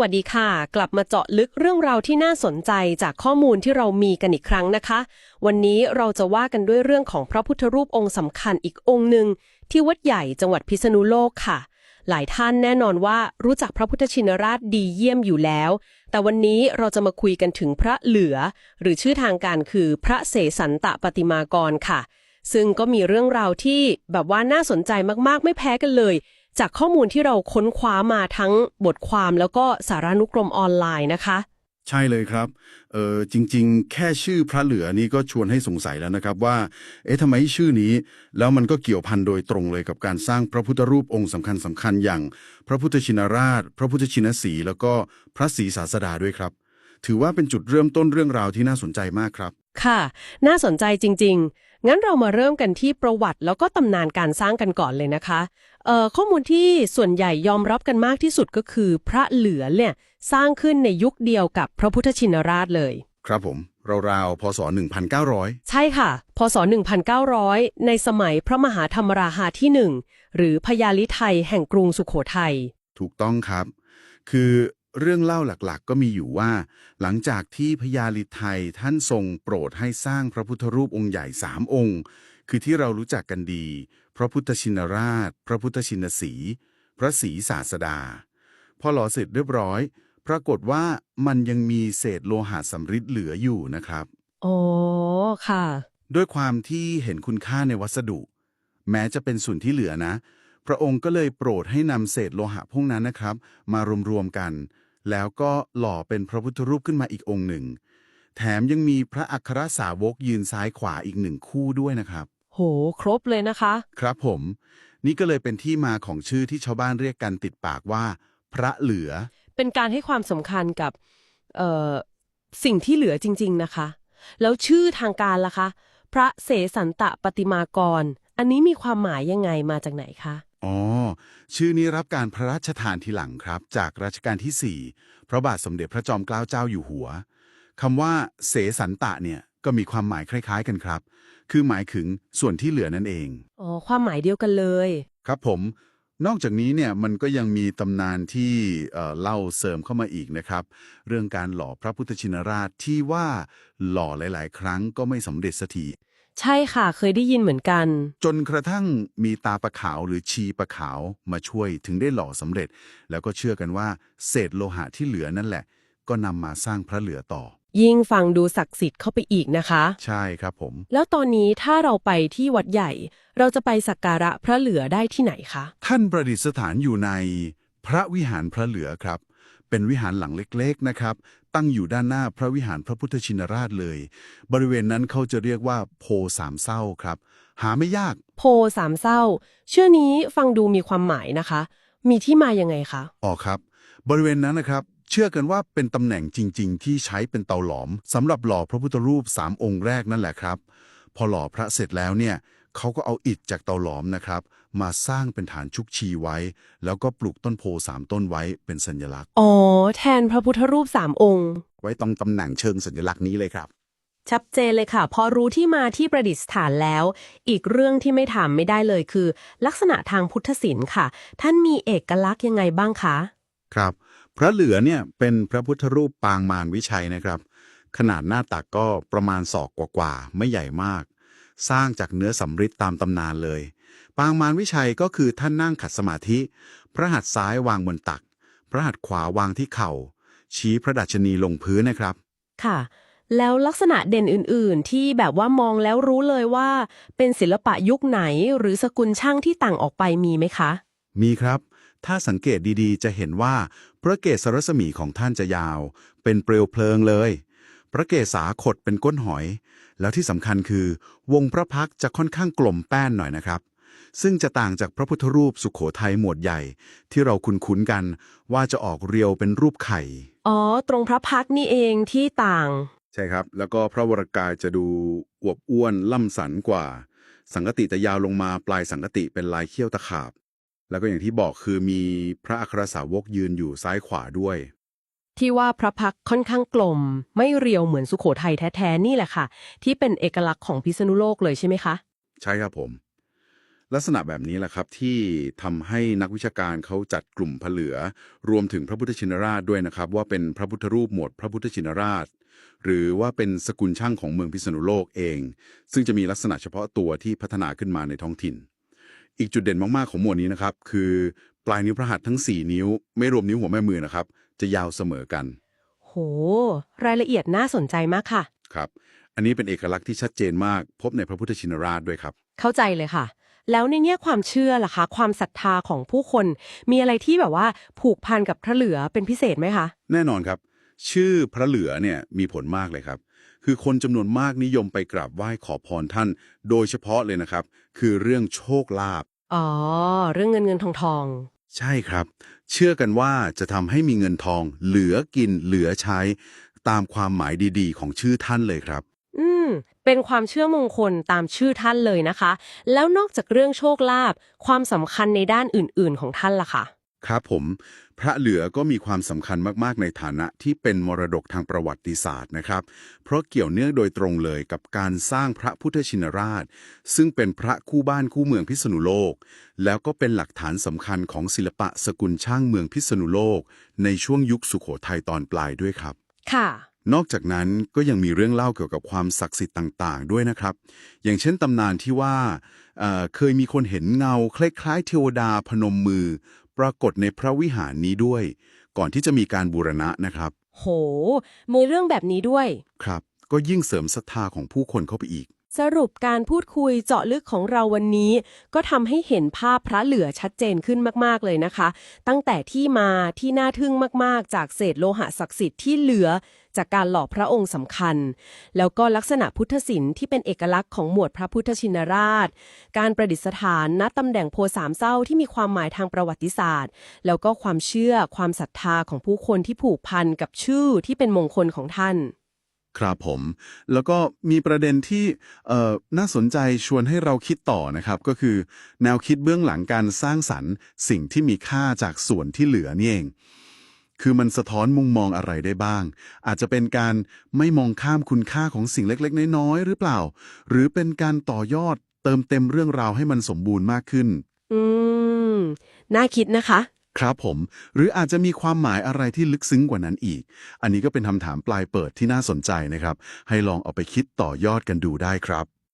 วัสดีค่ะ กลับมาเจาะลึกเรื่องราวที่น่าสนใจจากข้อมูลที่เรามีกันอีกครั้งนะคะ วันนี้เราจะว่ากันด้วยเรื่องของพระพุทธรูปองค์สำคัญอีกองค์หนึ่งที่วัดใหญ่จังหวัดพิษณุโลกค่ะ หลายท่านแน่นอนว่ารู้จักพระพุทธชินราชดีเยี่ยมอยู่แล้ว แต่วันนี้เราจะมาคุยกันถึงพระเหลือ หรือชื่อทางการคือพระเสสันตะปฏิมากรค่ะ ซึ่งก็มีเรื่องราวที่แบบว่าน่าสนใจมากๆ ไม่แพ้กันเลย จากข้อมูลที่เราค้นคว้ามาทั้งบทความแล้วก็สารานุกรมออนไลน์นะคะ ใช่เลยครับเออจริง ๆ แค่ชื่อพระเหลือนี่ก็ชวนให้สงสัยแล้วนะครับว่า เอ๊ะทำไมชื่อนี้ แล้วมันก็เกี่ยวพันโดยตรงเลยกับการสร้างพระพุทธรูปองค์สำคัญสำคัญอย่าง พระพุทธชินราช พระพุทธชินสีห์แล้วก็พระศรีศาสดาด้วยครับ ถือว่าเป็นจุดเริ่มต้นเรื่องราวที่น่าสนใจมากครับ ค่ะ น่าสนใจจริง ๆ งั้นเรามาเริ่มกันที่ประวัติแล้วก็ตำนานการสร้างกันก่อนเลยนะคะเอ่อ ข้อมูลที่ส่วนใหญ่ยอมรับกันมากที่สุดก็คือ พระเหลือเนี่ยสร้างขึ้นในยุคเดียวกับพระพุทธชินราชเลย ครับผม ราวๆพศ 1900 ใช่ค่ะ พศ 1900 ในสมัยพระมหาธรรมราชาที่หนึ่งหรือพญาลิไทยแห่งกรุงสุโขทัย ถูกต้องครับ คือเรื่องเล่าหลักๆ ก็มีอยู่ว่า หลังจากที่พญาลิไทยท่านทรงโปรดให้สร้างพระพุทธรูปองค์ใหญ่สามองค์ คือที่เรารู้จักกันดี พระพุทธชินราช พระพุทธชินสีห์พระศรีศาสดา พอหล่อเสร็จเรียบร้อย ปรากฏว่ามันยังมีเศษโลหะสำริดเหลืออยู่นะครับอ๋อค่ะ ด้วยความที่เห็นคุณค่าในวัสดุ แม้จะเป็นส่วนที่เหลือนะ พระองค์ก็เลยโปรดให้นำเศษโลหะพวกนั้นนะครับ มารวมๆกัน แล้วก็หล่อเป็นพระพุทธรูปขึ้นมาอีกองค์หนึ่ง แถมยังมีพระอัครสาวกยืนซ้ายขวาอีกหนึ่งคู่ด้วยนะครับ โห ครบเลยนะคะ ครับผม นี่ก็เลยเป็นที่มาของชื่อที่ชาวบ้านเรียกกันติดปากว่า พระเหลือ เป็นการให้ความสำคัญกับเอ่อสิ่งที่เหลือจริง ๆนะคะ แล้วชื่อทางการล่ะคะ พระเสสันตะปฏิมากร อันนี้มีความหมายยังไงมาจากไหนคะ อ๋อ ชื่อนี้รับการพระราชทานทีหลังครับ จากรัชกาลที่ 4 พระบาทสมเด็จพระจอมเกล้าเจ้าอยู่หัวคำว่า เสสันตะเนี่ย ก็มีความหมายคล้าย ๆ กันครับ คือหมายถึงส่วนที่เหลือนั่นเอง อ๋อ ความหมายเดียวกันเลย ครับผม นอกจากนี้เนี่ยมันก็ยังมีตำนานที่เอ่อเล่าเสริมเข้ามาอีกนะครับ เรื่องการหล่อพระพุทธชินราชที่ว่าหล่อหลาย ๆ ครั้งก็ไม่สำเร็จสักทีใช่ค่ะเคยได้ยินเหมือนกัน จนกระทั่งมีตาประขาวหรือชีประขาวมาช่วยถึงได้หล่อสำเร็จ แล้วก็เชื่อกันว่า เศษโลหะที่เหลือนั่นแหละ ก็นำมาสร้างพระเหลือต่อ ยิ่งฟังดูศักดิ์สิทธิ์เข้าไปอีกนะคะ ใช่ครับผม แล้วตอนนี้ถ้าเราไปที่วัดใหญ่ เราจะไปสักการะพระเหลือได้ที่ไหนคะ ท่านประดิษฐานอยู่ในพระวิหารพระเหลือครับ เป็นวิหารหลังเล็กๆนะครับ ตั้งอยู่ด้านหน้าพระวิหารพระพุทธชินราชเลย บริเวณนั้นเขาจะเรียกว่าโพสามเศร้าครับ หาไม่ยาก โพสามเศร้า ชื่อนี้ฟังดูมีความหมายนะคะ มีที่มายังไงคะออกครับ บริเวณนั้นนะครับ เชื่อกันว่าเป็นตำแหน่งจริง ๆ ที่ใช้เป็นเตาหลอมสำหรับหล่อพระพุทธรูปสามองค์แรกนั่นแหละครับ พอหล่อพระเสร็จแล้วเนี่ยเขาก็เอาอิฐจากเตาหลอมนะครับ มาสร้างเป็นฐานชุกชีไว้ แล้วก็ปลูกต้นโพสามต้นไว้เป็นสัญลักษณ์ อ๋อ แทนพระพุทธรูปสามองค์ ไว้ตรงตำแหน่งเชิงสัญลักษณ์นี้เลยครับ ชัดเจนเลยค่ะ พอรู้ที่มาที่ประดิษฐานแล้ว อีกเรื่องที่ไม่ถามไม่ได้เลยคือ ลักษณะทางพุทธศิลป์ค่ะ ท่านมีเอกลักษณ์ยังไงบ้างคะ ครับ พระเหลือเนี่ยเป็นพระพุทธรูปปางมารวิชัยนะครับ ขนาดหน้าตักก็ประมาณศอกกว่าๆ ไม่ใหญ่มาก สร้างจากเนื้อสำริดตามตำนานเลย ปางมารวิชัยก็คือท่านนั่งขัดสมาธิ พระหัตถ์ซ้ายวางบนตัก พระหัตถ์ขวาวางที่เข่า ชี้พระดัชนีลงพื้นนะครับ ค่ะ แล้วลักษณะเด่นอื่น ๆ ที่แบบว่ามองแล้วรู้เลยว่า เป็นศิลปะยุคไหนหรือสกุลช่างที่ต่างออกไปมีไหมคะ มีครับ ถ้าสังเกตดีๆ จะเห็นว่าพระเกศรัศมีของท่านจะยาว เป็นเปลวเพลิงเลย พระเกศาขดเป็นก้นหอย แล้วที่สำคัญคือ วงพระพักตร์จะค่อนข้างกลมแป้นหน่อยนะครับ ซึ่งจะต่างจากพระพุทธรูปสุขโขทัยหมวดใหญ่ ที่เราคุ้นๆกันว่าจะออกเรียวเป็นรูปไข่ อ๋อ ตรงพระพักตร์นี่เองที่ต่าง ใช่ครับ แล้วก็พระวรกายจะดูอวบอ้วนล่ำสันกว่า สังกติจะยาวลงมาปลายสังกติเป็นลายเขี้ยวตะขาบ แล้วก็อย่างที่บอกคือมีพระอัครสาวกยืนอยู่ซ้ายขวาด้วย ที่ว่าพระพักตร์ค่อนข้างกลม ไม่เรียวเหมือนสุโขทัยแท้ๆนี่แหละค่ะ ที่เป็นเอกลักษณ์ของพิษณุโลกเลยใช่ไหมคะ ใช่ครับผม ลักษณะแบบนี้แหละครับที่ทำให้นักวิชาการเขาจัดกลุ่มผเหลือ รวมถึงพระพุทธชินราชด้วยนะครับ ว่าเป็นพระพุทธรูปหมวดพระพุทธชินราช หรือว่าเป็นสกุลช่างของเมืองพิษณุโลกเอง ซึ่งจะมีลักษณะเฉพาะตัวที่พัฒนาขึ้นมาในท้องถิ่น อีกจุดเด่นมาก ๆ ของหมวดนี้นะครับ คือปลายนิ้วพระหัตถ์ทั้ง 4 นิ้ว ไม่รวมนิ้วหัวแม่มือนะครับ จะยาวเสมอกัน โห รายละเอียดน่าสนใจมากค่ะ ครับ อันนี้เป็นเอกลักษณ์ที่ชัดเจนมาก พบในพระพุทธชินราชด้วยครับ เข้าใจเลยค่ะ แล้วในแง่ความเชื่อล่ะคะ ความศรัทธาของผู้คน มีอะไรที่แบบว่าผูกพันกับพระเหลือเป็นพิเศษไหมคะ แน่นอนครับ ชื่อพระเหลือเนี่ยมีผลมากเลยครับ คือคนจำนวนมากนิยมไปกราบไหว้ขอพรท่าน โดยเฉพาะเลยนะครับ คือเรื่องโชคลาภอ๋อ เรื่องเงินเงินทองทอง ใช่ครับ เชื่อกันว่าจะทำให้มีเงินทอง เหลือกินเหลือใช้ ตามความหมายดีๆ ของชื่อท่านเลยครับ อืม เป็นความเชื่อมงคลตามชื่อท่านเลยนะคะ แล้วนอกจากเรื่องโชคลาภความสำคัญในด้านอื่น ๆ ของท่านล่ะคะ ครับผม พระเหลือก็มีความสำคัญมากๆในฐานะที่เป็นมรดกทางประวัติศาสตร์นะครับ เพราะเกี่ยวเนื่องโดยตรงเลยกับการสร้างพระพุทธชินราช ซึ่งเป็นพระคู่บ้านคู่เมืองพิษณุโลก แล้วก็เป็นหลักฐานสำคัญของศิลปะสกุลช่างเมืองพิษณุโลก ในช่วงยุคสุขโขทัยตอนปลายด้วยครับ ค่ะนอกจากนั้นก็ยังมีเรื่องเล่าเกี่ยวกับความศักดิ์สิทธิ์ต่าง ๆ ด้วยนะครับ อย่างเช่นตำนานที่ว่าเอ่อเคยมีคนเห็นเงา คล้ายๆเทวดาพนมมือ ปรากฏในพระวิหารนี้ด้วย ก่อนที่จะมีการบูรณะนะครับ โห มีเรื่องแบบนี้ด้วย ครับ ก็ยิ่งเสริมศรัทธาของผู้คนเข้าไปอีก สรุปการพูดคุยเจาะลึกของเราวันนี้ ก็ทำให้เห็นภาพพระเหลือชัดเจนขึ้นมาก ๆ เลยนะคะ ตั้งแต่ที่มาที่น่าทึ่งมาก ๆ จากเศษโลหะศักดิ์สิทธิ์ที่เหลือจากการหล่อพระองค์สำคัญ แล้วก็ลักษณะพุทธศิลป์ที่เป็นเอกลักษณ์ของหมวดพระพุทธชินราช การประดิษฐานณตำแหน่งโพสามเศร้าที่มีความหมายทางประวัติศาสตร์ แล้วก็ความเชื่อความศรัทธาของผู้คนที่ผูกพันกับชื่อที่เป็นมงคลของท่าน ครับผม แล้วก็มีประเด็นที่น่าสนใจชวนให้เราคิดต่อนะครับ ก็คือ แนวคิดเบื้องหลังการสร้างสรรค์ สิ่งที่มีค่าจากส่วนที่เหลือนี่เอง คือมันสะท้อนมุมมองอะไรได้บ้าง อาจจะเป็นการไม่มองข้ามคุณค่าของสิ่งเล็ก ๆ น้อยๆหรือเปล่า หรือเป็นการต่อยอดเติมเต็มเรื่องราวให้มันสมบูรณ์มากขึ้น อืม น่าคิดนะคะ ครับผม หรืออาจจะมีความหมายอะไรที่ลึกซึ้งกว่านั้นอีก อันนี้ก็เป็นคำถามปลายเปิดที่น่าสนใจนะครับ ให้ลองเอาไปคิดต่อยอดกันดูได้ครับ